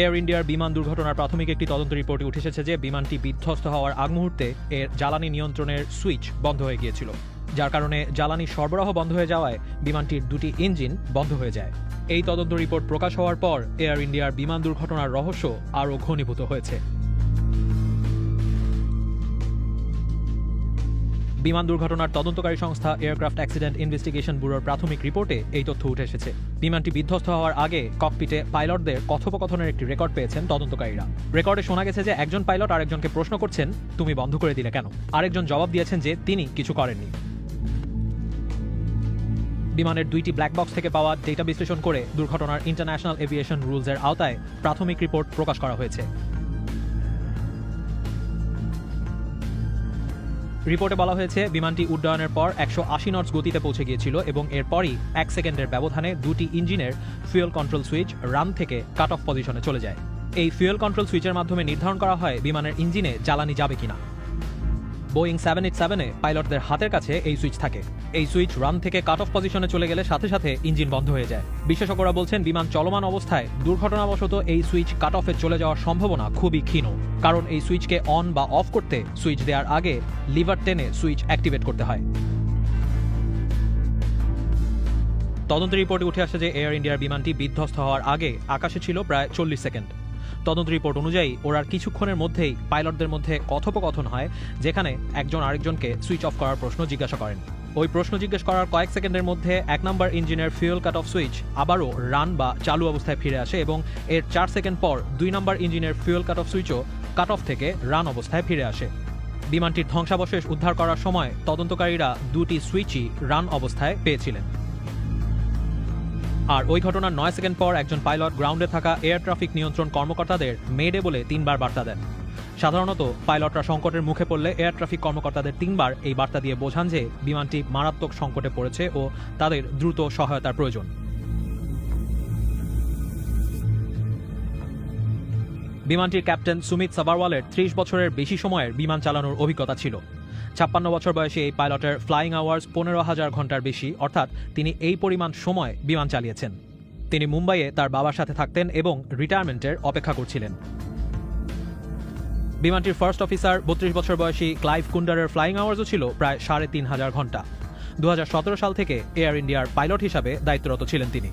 Air ইন্ডিয়ার বিমান দুর্ঘটনার প্রাথমিক একটি তদন্ত রিপোর্টে উঠে এসেছে যে বিমানটি বিধ্বস্ত হওয়ার আগ মুহূর্তে এর জ্বালানি নিয়ন্ত্রণের সুইচ বন্ধ হয়ে গিয়েছিল, যার কারণে জ্বালানি সরবরাহ বন্ধ হয়ে যাওয়ায় বিমানটির দুটি ইঞ্জিন বন্ধ হয়ে যায়। এই তদন্ত রিপোর্ট প্রকাশ হওয়ার পর এয়ার ইন্ডিয়ার বিমান দুর্ঘটনার রহস্য আরও ঘনীভূত হয়েছে। বিমান দুর্ঘটনার তদন্তকারী সংস্থা এয়ারক্রাফট অ্যাক্সিডেন্ট ইনভেস্টিগেশন ব্যুরোর প্রাথমিক রিপোর্টে এই তথ্য উঠে এসেছে। বিমানটি বিধ্বস্ত হওয়ার আগে ককপিটে পাইলটদের কথোপকথনের একটি রেকর্ড পেয়েছেন তদন্তকারীরা। রেকর্ডে শোনা গেছে যে একজন পাইলট আরেকজনকে প্রশ্ন করছেন, তুমি বন্ধ করে দিলে কেন? আরেকজন জবাব দিয়েছেন যে তিনি কিছু করেননি। বিমানের দুইটি ব্ল্যাক বক্স থেকে পাওয়া ডেটা বিশ্লেষণ করে দুর্ঘটনার ইন্টারন্যাশনাল এভিয়েশন রুলসের আওতায় প্রাথমিক রিপোর্ট প্রকাশ করা হয়েছে। রিপোর্টে বলা হয়েছে, বিমানটি উড্ডয়নের পর একশো আশি নটস গতিতে পৌঁছে গিয়েছিল এবং এরপরই এক সেকেন্ডের ব্যবধানে দুটি ইঞ্জিনের ফুয়েল কন্ট্রোল সুইচ রান থেকে কাট অফ পজিশনে চলে যায়। এই ফুয়েল কন্ট্রোল সুইচের মাধ্যমে নির্ধারণ করা হয় বিমানের ইঞ্জিনে জ্বালানি যাবে কিনা। বোয়িং সেভেন এইট সেভেনে পাইলটদের হাতের কাছে এই সুইচ থাকে। এই সুইচ রান থেকে কাট অফ পজিশনে চলে গেলে সাথে সাথে ইঞ্জিন বন্ধ হয়ে যায়। বিশেষজ্ঞরা বলছেন বিমান চলমান অবস্থায় দুর্ঘটনাবশত এই সুইচ কাট অফে চলে যাওয়ার সম্ভাবনা খুবই ক্ষীণ। কারণ এই সুইচকে অন বা অফ করতে সুইচ দেওয়ার আগে লিভার টেনে সুইচ অ্যাক্টিভেট করতে হয়। তদন্ত রিপোর্টে উঠে আসে যে এয়ার ইন্ডিয়ার বিমানটি বিধ্বস্ত হওয়ার আগে আকাশে ছিল প্রায় চল্লিশ সেকেন্ড। তদন্ত রিপোর্ট অনুযায়ী ওর আর কিছুক্ষণের মধ্যেই পাইলটদের মধ্যে কথোপকথন হয়, যেখানে একজন আরেকজনকে সুইচ অফ করার প্রশ্ন জিজ্ঞাসা করেন। ওই প্রশ্ন জিজ্ঞেস করার কয়েক সেকেন্ডের মধ্যে এক নম্বর ইঞ্জিনের ফিউল কাট অফ সুইচ আবারও রান বা চালু অবস্থায় ফিরে আসে এবং এর চার সেকেন্ড পর দুই নম্বর ইঞ্জিনের ফিউল কাট অফ সুইচও কাট অফ থেকে রান অবস্থায় ফিরে আসে। বিমানটির ধ্বংসাবশেষ উদ্ধার করার সময় তদন্তকারীরা দুটি সুইচই রান অবস্থায় পেয়েছিলেন। আর ওই ঘটনার নয় সেকেন্ড পর একজন পাইলট গ্রাউন্ডে থাকা এয়ার ট্রাফিক নিয়ন্ত্রণ কর্মকর্তাদের মেডে বলে তিনবার বার্তা দেন। সাধারণত পাইলটরা সংকটের মুখে পড়লে এয়ার ট্রাফিক কর্মকর্তাদের তিনবার এই বার্তা দিয়ে বোঝান যে বিমানটি মারাত্মক সংকটে পড়েছে ও তাদের দ্রুত সহায়তার প্রয়োজন। বিমানটির ক্যাপ্টেন সুমিত সাবারওয়ালের ত্রিশ বছরের বেশি সময়ের বিমান চালানোর অভিজ্ঞতা ছিল। ছাপ্পান্ন বছর বয়সী এই পাইলটের ফ্লাইং আওয়ার্স পনেরো হাজার ঘণ্টার বেশি, অর্থাৎ তিনি এই পরিমাণ সময় বিমান চালিয়েছেন। তিনি মুম্বাইয়ে তার বাবার সাথে থাকতেন এবং রিটায়ারমেন্টের অপেক্ষা করছিলেন। বিমানটির ফার্স্ট অফিসার বত্রিশ বছর বয়সী ক্লাইভ কুন্ডারের ফ্লাইং আওয়ার্সও ছিল প্রায় সাড়ে তিন হাজার ঘণ্টা। দু হাজার সতেরো সাল থেকে এয়ার ইন্ডিয়ার পাইলট হিসাবে দায়িত্বরত ছিলেন তিনি।